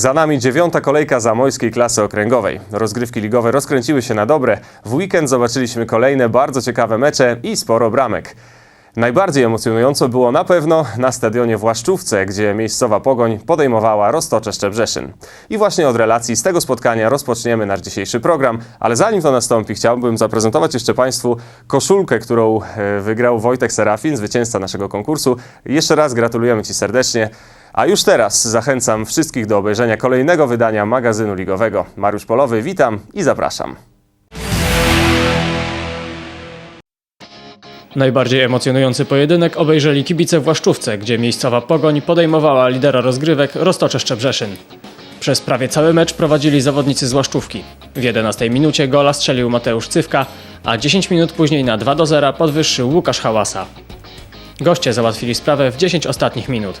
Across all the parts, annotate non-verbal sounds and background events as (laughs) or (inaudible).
Za nami dziewiąta kolejka zamojskiej klasy okręgowej. Rozgrywki ligowe rozkręciły się na dobre. W weekend zobaczyliśmy kolejne bardzo ciekawe mecze i sporo bramek. Najbardziej emocjonująco było na pewno na stadionie w Łaszczówce, gdzie miejscowa Pogoń podejmowała Roztocze Szczebrzeszyn. I właśnie od relacji z tego spotkania rozpoczniemy nasz dzisiejszy program, ale zanim to nastąpi, chciałbym zaprezentować jeszcze Państwu koszulkę, którą e, wygrał Wojtek Serafin, zwycięzca naszego konkursu. Jeszcze raz gratulujemy Ci serdecznie. A już teraz zachęcam wszystkich do obejrzenia kolejnego wydania magazynu ligowego. Mariusz Polowy, witam i zapraszam. Najbardziej emocjonujący pojedynek obejrzeli kibice w Łaszczówce, gdzie miejscowa Pogoń podejmowała lidera rozgrywek Roztocze Szczebrzeszyn. Przez prawie cały mecz prowadzili zawodnicy z Łaszczówki. W 11 minucie gola strzelił Mateusz Cywka, a 10 minut później na 2 do 0 podwyższył Łukasz Hałasa. Goście załatwili sprawę w 10 ostatnich minut.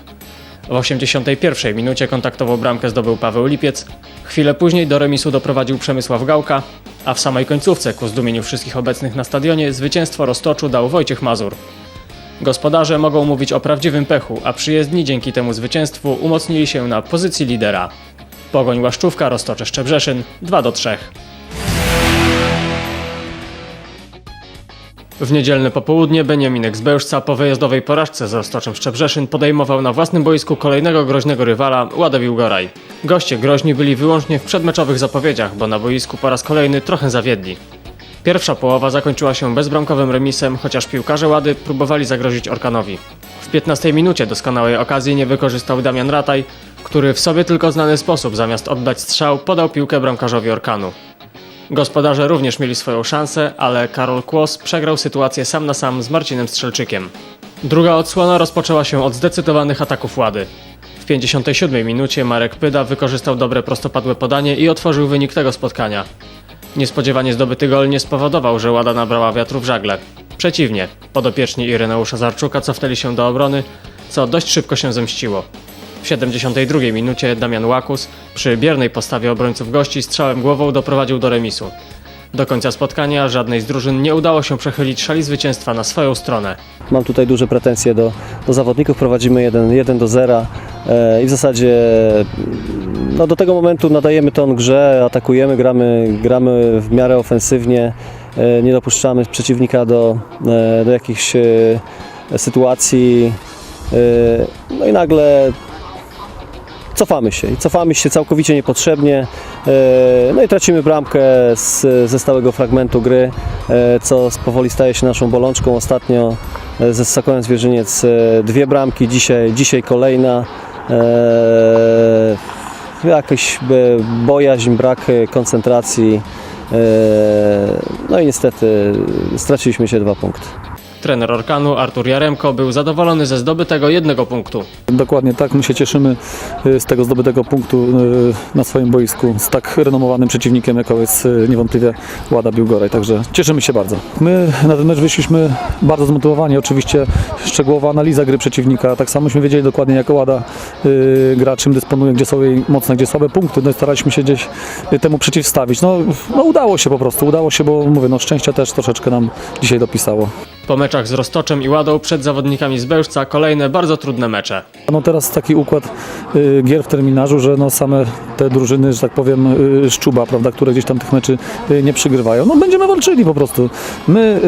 W 81 minucie kontaktową bramkę zdobył Paweł Lipiec, chwilę później do remisu doprowadził Przemysław Gałka, a w samej końcówce, ku zdumieniu wszystkich obecnych na stadionie, zwycięstwo Roztoczu dał Wojciech Mazur. Gospodarze mogą mówić o prawdziwym pechu, a przyjezdni dzięki temu zwycięstwu umocnili się na pozycji lidera. Pogoń Łaszczówka, Roztocze Szczebrzeszyn 2 do 3. W niedzielne popołudnie Beniaminek z Bełżca po wyjazdowej porażce z Roztoczem Szczebrzeszyn podejmował na własnym boisku kolejnego groźnego rywala Ładę Biłgoraj. Goście groźni byli wyłącznie w przedmeczowych zapowiedziach, bo na boisku po raz kolejny trochę zawiedli. Pierwsza połowa zakończyła się bezbramkowym remisem, chociaż piłkarze Łady próbowali zagrozić Orkanowi. W 15 minucie doskonałej okazji nie wykorzystał Damian Rataj, który w sobie tylko znany sposób zamiast oddać strzał podał piłkę bramkarzowi Orkanu. Gospodarze również mieli swoją szansę, ale Karol Kłos przegrał sytuację sam na sam z Marcinem Strzelczykiem. Druga odsłona rozpoczęła się od zdecydowanych ataków Łady. W 57 minucie Marek Pyda wykorzystał dobre prostopadłe podanie i otworzył wynik tego spotkania. Niespodziewanie zdobyty gol nie spowodował, że Łada nabrała wiatru w żagle. Przeciwnie, podopieczni Ireneusza Zarczuka cofnęli się do obrony, co dość szybko się zemściło. W 72 minucie Damian Łakus przy biernej postawie obrońców gości strzałem głową doprowadził do remisu. Do końca spotkania żadnej z drużyn nie udało się przechylić szali zwycięstwa na swoją stronę. Mam tutaj duże pretensje do, do zawodników. Prowadzimy 1, 1 do 0 e, i w zasadzie no, do tego momentu nadajemy ton grze, atakujemy, gramy, gramy w miarę ofensywnie, e, nie dopuszczamy przeciwnika do, e, do jakichś sytuacji. No i nagle cofamy się i cofamy się całkowicie niepotrzebnie. e, No i tracimy bramkę z, ze stałego fragmentu gry, e, co powoli staje się naszą bolączką. Ostatnio e, ze Sokołem Zwierzyniec dwie bramki, dzisiaj, dzisiaj kolejna. Jakaś bojaźń, brak koncentracji. No i niestety straciliśmy się dwa punkty. Trener Orkanu Artur Jaremko był zadowolony ze zdobytego jednego punktu. Dokładnie tak, my się cieszymy y, z tego zdobytego punktu y, na swoim boisku z tak renomowanym przeciwnikiem, jaką jest y, niewątpliwie Łada Biłgoraj, także cieszymy się bardzo. My na ten mecz wyszliśmy bardzo zmotywowani, oczywiście szczegółowa analiza gry przeciwnika, tak samo myśmy wiedzieli dokładnie jak Łada gra, czym dysponuje, gdzie są jej mocne, gdzie słabe punkty, no i staraliśmy się gdzieś temu przeciwstawić. No, no udało się po prostu, udało się, bo mówię, no szczęścia też troszeczkę nam dzisiaj dopisało. Po meczach z Roztoczem i Ładą przed zawodnikami z Bełżca kolejne bardzo trudne mecze. No teraz taki układ y, gier w terminarzu, że no same te drużyny, że tak powiem, y, szczuba, prawda, które gdzieś tam tych meczy y, nie przygrywają. No będziemy walczyli po prostu. My,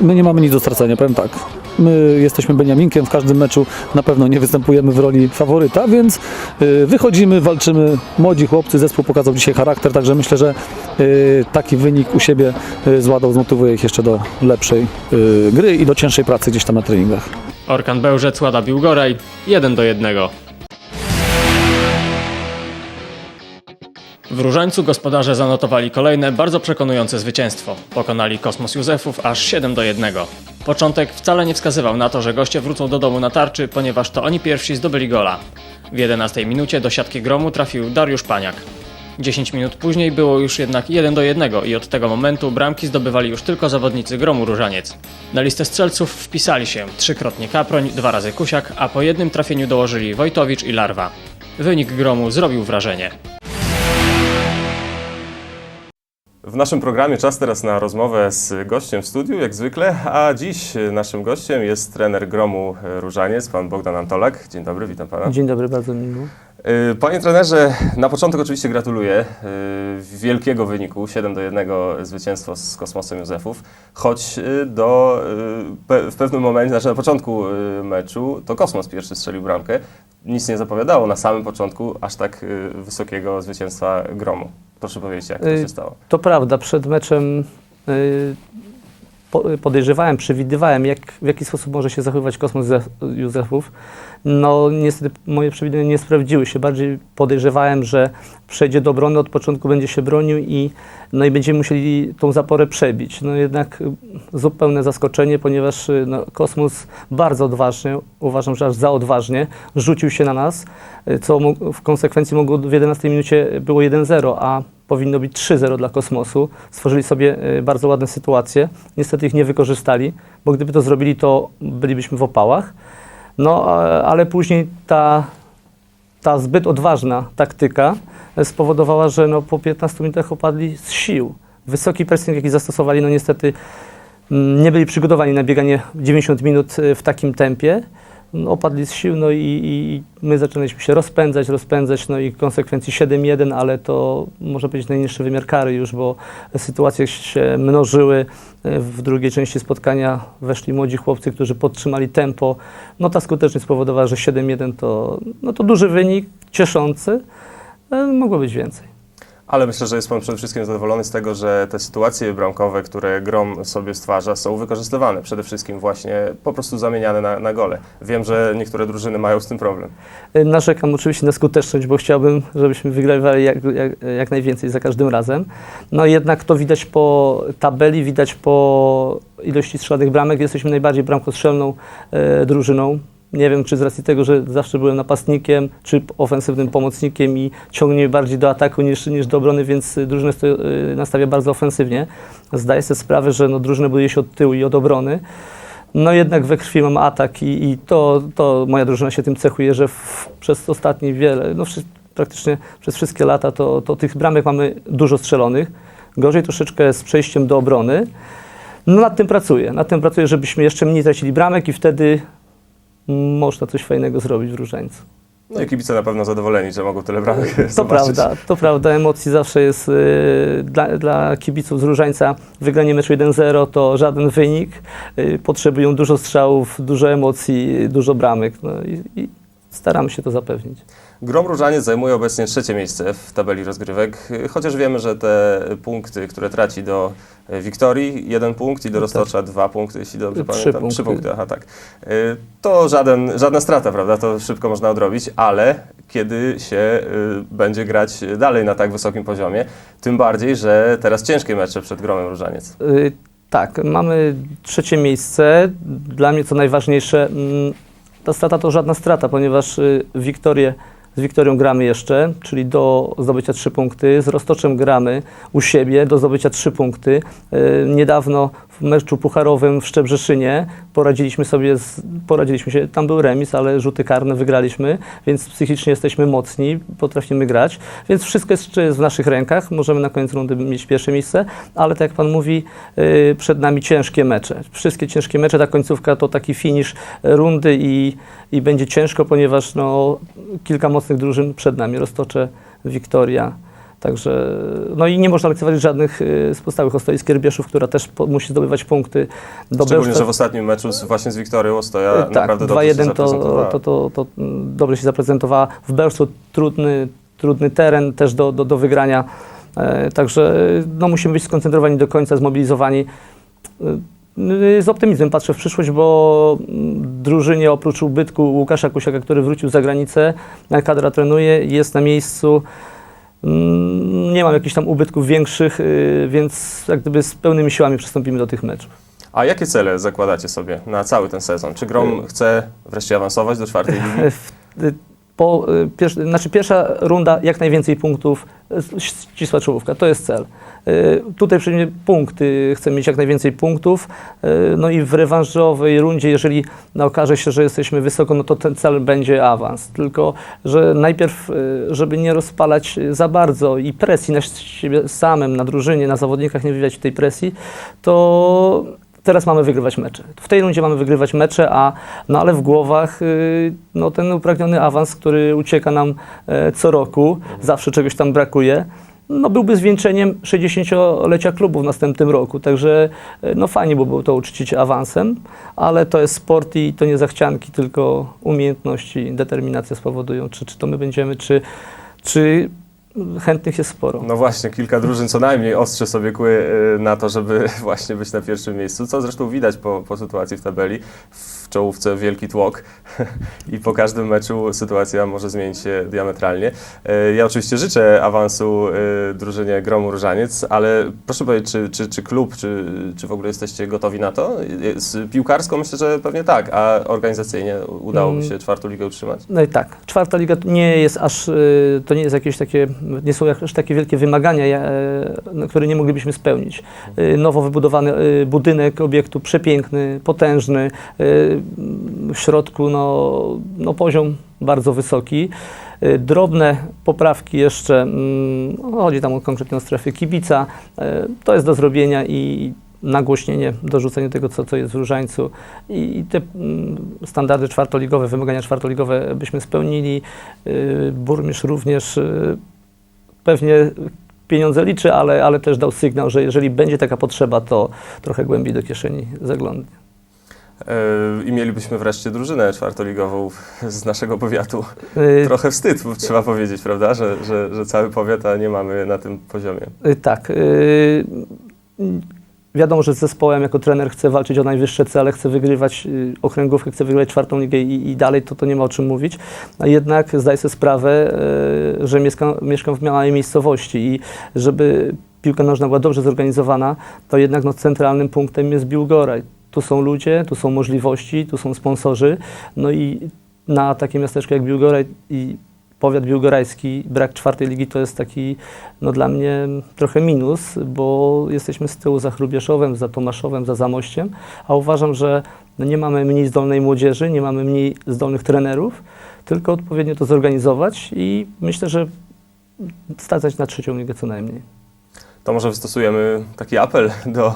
y, my nie mamy nic do stracenia, powiem tak. My jesteśmy Beniaminkiem, w każdym meczu na pewno nie występujemy w roli faworyta, więc y, wychodzimy, walczymy. Młodzi chłopcy, zespół pokazał dzisiaj charakter, także myślę, że y, taki wynik u siebie y, z Ładą zmotywuje ich jeszcze do lepszej gry i do cięższej pracy gdzieś tam na treningach. Orkan Bełżec, Łada Biłgoraj 1 do 1. W Różańcu gospodarze zanotowali kolejne bardzo przekonujące zwycięstwo. Pokonali Kosmos Józefów aż 7 do 1. Początek wcale nie wskazywał na to, że goście wrócą do domu na tarczy, ponieważ to oni pierwsi zdobyli gola. W 11 minucie do siatki gromu trafił Dariusz Paniak. 10 minut później było już jednak 1 do 1 i od tego momentu bramki zdobywali już tylko zawodnicy gromu Różaniec. Na listę strzelców wpisali się trzykrotnie Kaproń, dwa razy Kusiak, a po jednym trafieniu dołożyli Wojtowicz i Larwa. Wynik gromu zrobił wrażenie. W naszym programie czas teraz na rozmowę z gościem w studiu, jak zwykle, a dziś naszym gościem jest trener Gromu Różaniec, pan Bogdan Antolak. Dzień dobry, witam pana. Dzień dobry, bardzo mi miło. Y, Panie trenerze, na początek oczywiście gratuluję y, wielkiego wyniku 7 do 1 zwycięstwo z Kosmosem Józefów, choć y, do, w pewnym momencie, znaczy na początku meczu to Kosmos pierwszy strzelił bramkę. Nic nie zapowiadało na samym początku aż tak wysokiego zwycięstwa Gromu. Proszę powiedzieć, jak to się stało. To prawda, przed meczem podejrzewałem, przewidywałem, jak, w jaki sposób może się zachowywać Kosmos Józef- Józefów. No niestety moje przewidywania nie sprawdziły się. Bardziej podejrzewałem, że przejdzie do obrony, od początku będzie się bronił i, no i będziemy musieli tą zaporę przebić. No jednak zupełne zaskoczenie, ponieważ no, Kosmos bardzo odważnie, uważam, że aż za odważnie, rzucił się na nas, co w konsekwencji mogło w 11 minucie było 1-0, a powinno być 3-0 dla Kosmosu. Stworzyli sobie y, bardzo ładne sytuacje. Niestety ich nie wykorzystali, bo gdyby to zrobili, to bylibyśmy w opałach. No, ale później ta, ta zbyt odważna taktyka e, spowodowała, że no, po 15 minutach opadli z sił. Wysoki pressing, jaki zastosowali, no niestety mm, nie byli przygotowani na bieganie 90 minut e, w takim tempie. Opadli z sił, no i, i my zaczęliśmy się rozpędzać, rozpędzać, no i konsekwencji 7-1, ale to może być najniższy wymiar kary już, bo sytuacje się mnożyły. W drugiej części spotkania weszli młodzi chłopcy, którzy podtrzymali tempo. No ta skuteczność spowodowała, że 7-1 to, no to duży wynik, cieszący. E, Mogło być więcej. Ale myślę, że jest Pan przede wszystkim zadowolony z tego, że te sytuacje bramkowe, które Grom sobie stwarza, są wykorzystywane. Przede wszystkim właśnie po prostu zamieniane na, na gole. Wiem, że niektóre drużyny mają z tym problem. E, Narzekam oczywiście na skuteczność, bo chciałbym, żebyśmy wygrywali jak, jak, jak najwięcej za każdym razem. No jednak to widać po tabeli, widać po ilości strzelonych bramek. Jesteśmy najbardziej bramkostrzelną e, drużyną. Nie wiem, czy z racji tego, że zawsze byłem napastnikiem, czy ofensywnym pomocnikiem i ciągnie bardziej do ataku niż, niż do obrony, więc drużynę sto, y, nastawia bardzo ofensywnie. Zdaję sobie sprawę, że no, drużyna buduje się od tyłu i od obrony. No jednak we krwi mam atak i, i to, to moja drużyna się tym cechuje, że w, przez ostatnie wiele, no praktycznie przez wszystkie lata to, to tych bramek mamy dużo strzelonych. Gorzej troszeczkę z przejściem do obrony. No nad tym pracuję, nad tym pracuję, żebyśmy jeszcze mniej tracili bramek i wtedy można coś fajnego zrobić w Różańcu. No i kibice na pewno zadowoleni, że mogą tyle bramek To zobaczyć. prawda, to prawda. Emocji zawsze jest y, dla, dla kibiców z Różańca. Wygranie meczu 1-0 to żaden wynik. Y, potrzebują dużo strzałów, dużo emocji, dużo bramek. No i, i staramy się to zapewnić. Grom Różaniec zajmuje obecnie trzecie miejsce w tabeli rozgrywek, chociaż wiemy, że te punkty, które traci do e, Wiktorii, jeden punkt i do Roztocza dwa punkty, jeśli dobrze Trzy pamiętam. punkty. Trzy punkty, aha tak. E, To żaden, żadna strata, prawda? To szybko można odrobić, ale kiedy się e, będzie grać dalej na tak wysokim poziomie, tym bardziej, że teraz ciężkie mecze przed Gromem Różaniec. Y, tak, mamy trzecie miejsce. Dla mnie co najważniejsze, mm, ta strata to żadna strata, ponieważ y, Wiktorię, z Wiktorią gramy jeszcze, czyli do zdobycia trzy punkty. Z Roztoczem gramy u siebie do zdobycia trzy punkty. Y, Niedawno meczu pucharowym w Szczebrzeszynie. Poradziliśmy sobie, z, poradziliśmy się, tam był remis, ale rzuty karne wygraliśmy, więc psychicznie jesteśmy mocni, potrafimy grać, więc wszystko jeszcze jest w naszych rękach, możemy na koniec rundy mieć pierwsze miejsce, ale tak jak Pan mówi, y, przed nami ciężkie mecze. Wszystkie ciężkie mecze, ta końcówka to taki finisz rundy i, i będzie ciężko, ponieważ no, kilka mocnych drużyn przed nami, Roztocze, Wiktoria, Także, no i nie można lekceważyć żadnych y, z pozostałych Ostoi Skierbieszów, która też po, musi zdobywać punkty. Do Szczególnie, że w ostatnim meczu z, właśnie z Wiktorią Ostoja tak, naprawdę dobrze się 2-1 to, zaprezentowała. to, to, to mm, dobrze się zaprezentowała. W Bełżcu trudny, trudny teren też do, do, do wygrania. E, także no, musimy być skoncentrowani do końca, zmobilizowani. E, z optymizmem patrzę w przyszłość, bo mm, drużynie oprócz ubytku Łukasza Kusiaka, który wrócił za granicę, kadra trenuje, jest na miejscu. Mm, Nie mam jakichś tam ubytków większych, y, więc jak gdyby z pełnymi siłami przystąpimy do tych meczów. A jakie cele zakładacie sobie na cały ten sezon? Czy Grom chce wreszcie awansować do czwartej ligi? (laughs) Po, y, pier, znaczy pierwsza runda jak najwięcej punktów, y, ścisła czołówka, to jest cel. Y, Tutaj przejmie punkty, chcemy mieć jak najwięcej punktów, no i w rewanżowej rundzie, jeżeli no, okaże się, że jesteśmy wysoko, no to ten cel będzie awans. Tylko, że najpierw, żeby nie rozpalać za bardzo i presji na siebie samym, na drużynie, na zawodnikach, nie wywiać tej presji, to teraz mamy wygrywać mecze. W tej rundzie mamy wygrywać mecze, a no ale w głowach y, no, ten upragniony awans, który ucieka nam e, co roku, zawsze czegoś tam brakuje. No, byłby zwieńczeniem 60-lecia klubu w następnym roku, także e, no, fajnie by było to uczcić awansem, ale to jest sport i to nie zachcianki, tylko umiejętności, determinacja spowodują, czy, czy to my będziemy, czy, czy chętnych jest sporo. No właśnie, kilka drużyn co najmniej ostrze sobie kły y, na to, żeby (laughs) właśnie być na pierwszym miejscu, co zresztą widać po, po sytuacji w tabeli. Czołówce wielki tłok (laughs) i po każdym meczu sytuacja może zmienić się diametralnie. Y, Ja oczywiście życzę awansu y, drużynie Gromu Różaniec, ale proszę powiedzieć, czy, czy, czy klub, czy, czy w ogóle jesteście gotowi na to? Z piłkarsko myślę, że pewnie tak, a organizacyjnie udałoby Mm. się czwartą ligę utrzymać? No i tak, czwarta liga nie jest aż, y, to nie jest jakieś takie, nie są aż takie wielkie wymagania, e, no, które nie moglibyśmy spełnić. Nowo wybudowany budynek obiektu, przepiękny, potężny, w środku no, no poziom bardzo wysoki. Y, Drobne poprawki jeszcze, mm, no, chodzi tam o konkretną strefę kibica, y, to jest do zrobienia i nagłośnienie, dorzucenie tego, co, co jest w Różańcu i, te mm, standardy czwartoligowe, wymagania czwartoligowe byśmy spełnili. Y, Burmistrz również pewnie pieniądze liczy, ale, ale też dał sygnał, że jeżeli będzie taka potrzeba, to trochę głębiej do kieszeni zaglądnie. Y, I mielibyśmy wreszcie drużynę czwartoligową z naszego powiatu. Y, Trochę wstyd, trzeba powiedzieć, prawda, że, że, że cały powiat, a nie mamy na tym poziomie. Y, Tak. Wiadomo, że z zespołem jako trener chcę walczyć o najwyższe cele, chcę wygrywać okręgówkę, chcę wygrywać czwartą ligę i, i dalej, to, to nie ma o czym mówić. A jednak zdaję sobie sprawę, że mieszkam, mieszkam w małej miejscowości i żeby piłka nożna była dobrze zorganizowana, to jednak no, centralnym punktem jest Biłgoraj. Tu są ludzie, tu są możliwości, tu są sponsorzy, no i na takie miasteczko jak Biłgoraj i powiat biłgorajski, brak czwartej ligi to jest taki no dla mnie trochę minus, bo jesteśmy z tyłu za Chrubieszowem, za Tomaszowem, za Zamościem, a uważam, że no nie mamy mniej zdolnej młodzieży, nie mamy mniej zdolnych trenerów, tylko odpowiednio to zorganizować i myślę, że stać na trzecią ligę co najmniej. To może wystosujemy taki apel (laughs) do,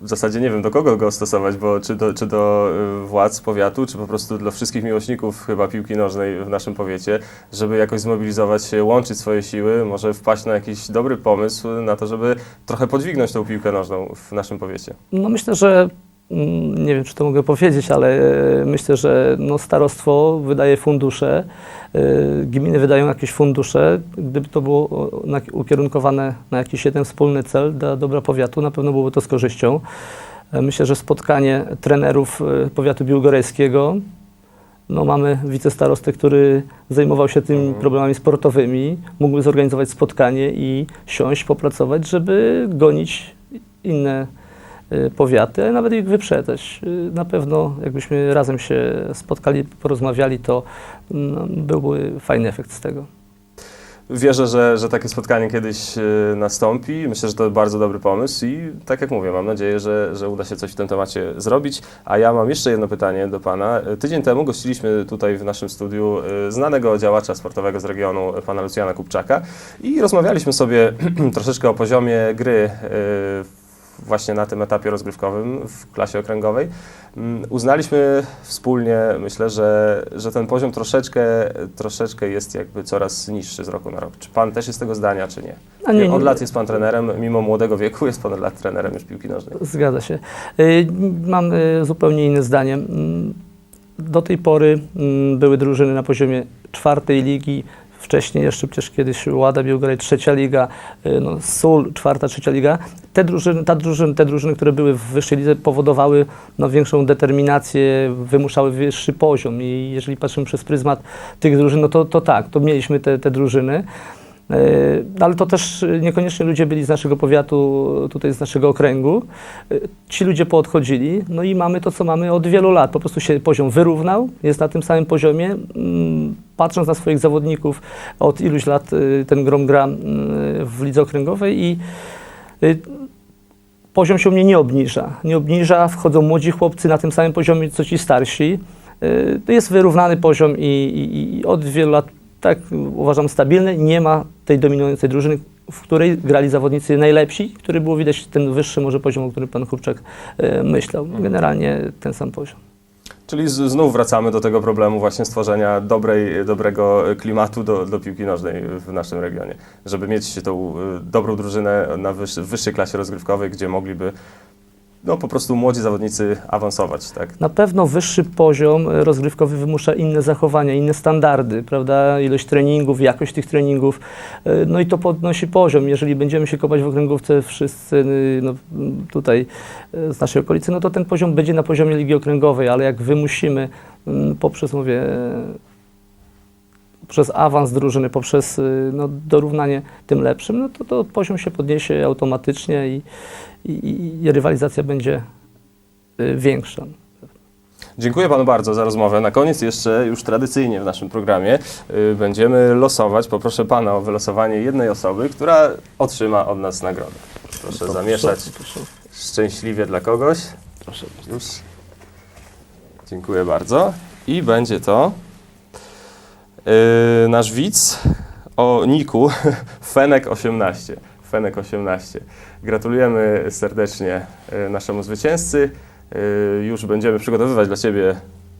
w zasadzie nie wiem do kogo go stosować, bo czy do, czy do y, władz powiatu, czy po prostu dla wszystkich miłośników chyba piłki nożnej w naszym powiecie, żeby jakoś zmobilizować się, łączyć swoje siły, może wpaść na jakiś dobry pomysł na to, żeby trochę podźwignąć tą piłkę nożną w naszym powiecie. No myślę, że nie wiem, czy to mogę powiedzieć, ale e, myślę, że no starostwo wydaje fundusze, e, gminy wydają jakieś fundusze. Gdyby to było ukierunkowane na jakiś jeden wspólny cel dla dobra powiatu, na pewno byłoby to z korzyścią. E, Myślę, że spotkanie trenerów powiatu biłgorajskiego, no mamy wicestarostę, który zajmował się tymi Mhm. problemami sportowymi, mógłby zorganizować spotkanie i siąść, popracować, żeby gonić inne powiaty, a nawet ich wyprzedzać. Y, Na pewno jakbyśmy razem się spotkali, porozmawiali, to no, byłby fajny efekt z tego. Wierzę, że, że takie spotkanie kiedyś y, nastąpi. Myślę, że to bardzo dobry pomysł i tak jak mówię, mam nadzieję, że, że uda się coś w tym temacie zrobić. A ja mam jeszcze jedno pytanie do Pana. Y, Tydzień temu gościliśmy tutaj w naszym studiu y, znanego działacza sportowego z regionu, y, Pana Lucjana Kupczaka i rozmawialiśmy sobie (clears throat) troszeczkę o poziomie gry y, właśnie na tym etapie rozgrywkowym w klasie okręgowej. Mm, Uznaliśmy wspólnie, myślę, że, że ten poziom troszeczkę, troszeczkę jest jakby coraz niższy z roku na rok. Czy Pan też jest tego zdania, czy nie? A nie, Od nie. lat jest Pan trenerem, mimo młodego wieku jest Pan od lat trenerem już piłki nożnej. Zgadza się. Y, Mam y, zupełnie inne zdanie. Mm, Do tej pory mm, były drużyny na poziomie czwartej ligi, wcześniej jeszcze przecież kiedyś Łada Białgoraj, trzecia liga, y, no, Sól, czwarta, trzecia liga. Te drużyny, ta drużyny, te drużyny, które były w wyższej lidze powodowały no, większą determinację, wymuszały wyższy poziom i jeżeli patrzymy przez pryzmat tych drużyn, no to, to tak, to mieliśmy te, te drużyny. E, Ale to też niekoniecznie ludzie byli z naszego powiatu, tutaj z naszego okręgu. E, Ci ludzie poodchodzili, no i mamy to, co mamy od wielu lat. Po prostu się poziom wyrównał, jest na tym samym poziomie. Mm, Patrząc na swoich zawodników, od iluś lat e, ten grom gra mm, w lidze okręgowej i poziom się u mnie nie obniża. Nie obniża, wchodzą młodzi chłopcy na tym samym poziomie, co ci starsi. To jest wyrównany poziom i, i, i od wielu lat, tak uważam, stabilny. Nie ma tej dominującej drużyny, w której grali zawodnicy najlepsi, który było widać ten wyższy może poziom, o którym pan Chłopczak e, myślał. No, generalnie ten sam poziom. Czyli znów wracamy do tego problemu właśnie stworzenia dobrej, dobrego klimatu do, do piłki nożnej w naszym regionie. Żeby mieć tą y, dobrą drużynę na w wyższej klasie rozgrywkowej, gdzie mogliby no, po prostu młodzi zawodnicy awansować. Tak? Na pewno wyższy poziom rozgrywkowy wymusza inne zachowania, inne standardy, prawda? Ilość treningów, jakość tych treningów. No i to podnosi poziom. Jeżeli będziemy się kopać w okręgówce wszyscy no, tutaj z naszej okolicy, no to ten poziom będzie na poziomie ligi okręgowej, ale jak wymusimy m, poprzez, mówię, poprzez awans drużyny, poprzez y, no, dorównanie tym lepszym, no to, to poziom się podniesie automatycznie i, i, i rywalizacja będzie y, większa. Dziękuję panu bardzo za rozmowę. Na koniec jeszcze już tradycyjnie w naszym programie y, będziemy losować. Poproszę pana o wylosowanie jednej osoby, która otrzyma od nas nagrodę. Proszę zamieszać szczęśliwie dla kogoś. Proszę. Już. Dziękuję bardzo. I będzie to yy, nasz widz o niku (laughs) Fenek18. Fenek18. Gratulujemy serdecznie yy, naszemu zwycięzcy. Yy, już będziemy przygotowywać dla Ciebie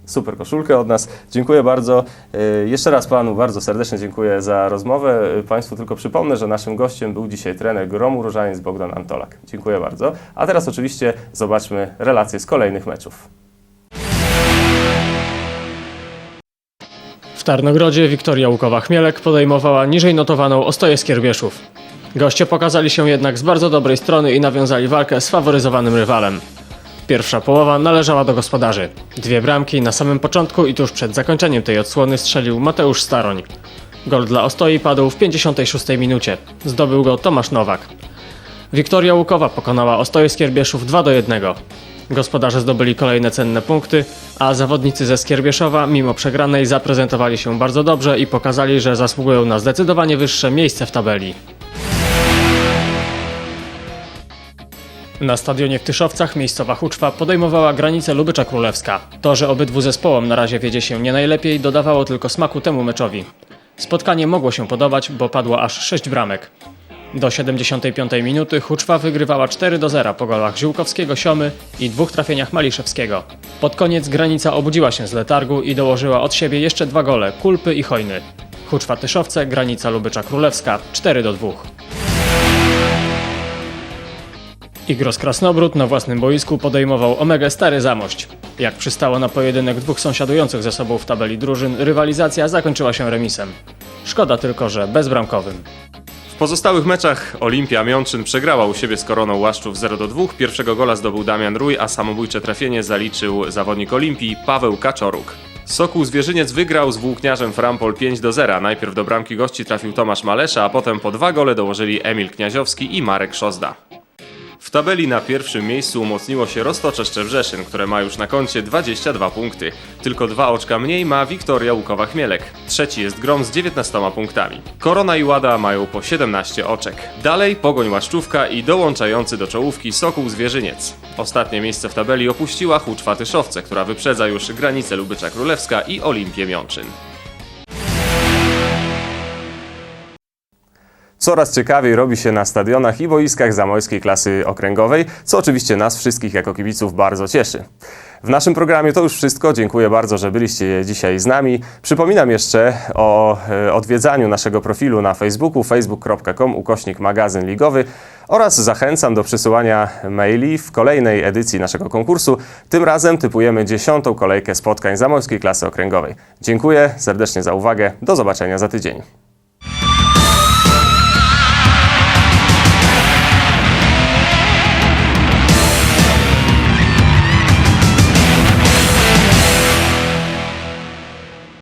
super koszulkę od nas. Dziękuję bardzo. Yy, Jeszcze raz Panu bardzo serdecznie dziękuję za rozmowę. Państwu tylko przypomnę, że naszym gościem był dzisiaj trener Gromu Różaniec Bogdan Antolak. Dziękuję bardzo. A teraz oczywiście zobaczmy relacje z kolejnych meczów. Tarnogrodzie Wiktoria Łukowa-Chmielek podejmowała niżej notowaną Ostoję Skierbieszów. Goście pokazali się jednak z bardzo dobrej strony i nawiązali walkę z faworyzowanym rywalem. Pierwsza połowa należała do gospodarzy. Dwie bramki na samym początku i tuż przed zakończeniem tej odsłony strzelił Mateusz Staroń. Gol dla Ostoi padł w 56 minucie. Zdobył go Tomasz Nowak. Wiktoria Łukowa pokonała Ostoję Skierbieszów 2 do 1. Gospodarze zdobyli kolejne cenne punkty, a zawodnicy ze Skierbieszowa mimo przegranej zaprezentowali się bardzo dobrze i pokazali, że zasługują na zdecydowanie wyższe miejsce w tabeli. Na stadionie w Tyszowcach miejscowa Huczwa podejmowała granicę Lubycza Królewska. To, że obydwu zespołom na razie wiedzie się nie najlepiej, dodawało tylko smaku temu meczowi. Spotkanie mogło się podobać, bo padło aż 6 bramek. Do 75 minuty Huczwa wygrywała 4 do 0 po golach Ziółkowskiego Siomy i dwóch trafieniach Maliszewskiego. Pod koniec granica obudziła się z letargu i dołożyła od siebie jeszcze dwa gole Kulpy i Hojny. Huczwa Tyszowce, granica Lubycza Królewska 4 do 2. Igros Krasnobród na własnym boisku podejmował Omega Stary Zamość. Jak przystało na pojedynek dwóch sąsiadujących ze sobą w tabeli drużyn, rywalizacja zakończyła się remisem. Szkoda tylko, że bezbramkowym. Pozostałych meczach Olimpia Miączyn przegrała u siebie z Koroną Łaszczów 0 do 2. Pierwszego gola zdobył Damian Rój, a samobójcze trafienie zaliczył zawodnik Olimpii Paweł Kaczoruk. Sokół Zwierzyniec wygrał z włókniarzem Frampol 5 do 0. Najpierw do bramki gości trafił Tomasz Malesza, a potem po dwa gole dołożyli Emil Kniaziowski i Marek Szozda. W tabeli na pierwszym miejscu umocniło się Roztocze Szczebrzeszyn, które ma już na koncie 22 punkty. Tylko dwa oczka mniej ma Wiktoria Łukowa-Chmielek. Trzeci jest Grom z 19 punktami. Korona i Łada mają po 17 oczek. Dalej Pogoń Łaszczówka i dołączający do czołówki Sokół Zwierzyniec. Ostatnie miejsce w tabeli opuściła Huczwa Tyszowce, która wyprzedza już granice Lubycza Królewska i Olimpię Miączyn. Coraz ciekawiej robi się na stadionach i boiskach zamojskiej klasy okręgowej, co oczywiście nas wszystkich jako kibiców bardzo cieszy. W naszym programie to już wszystko. Dziękuję bardzo, że byliście dzisiaj z nami. Przypominam jeszcze o e, odwiedzaniu naszego profilu na Facebooku facebook.com ukośnik magazyn ligowy oraz zachęcam do przysyłania maili w kolejnej edycji naszego konkursu. Tym razem typujemy dziesiątą kolejkę spotkań zamojskiej klasy okręgowej. Dziękuję serdecznie za uwagę. Do zobaczenia za tydzień.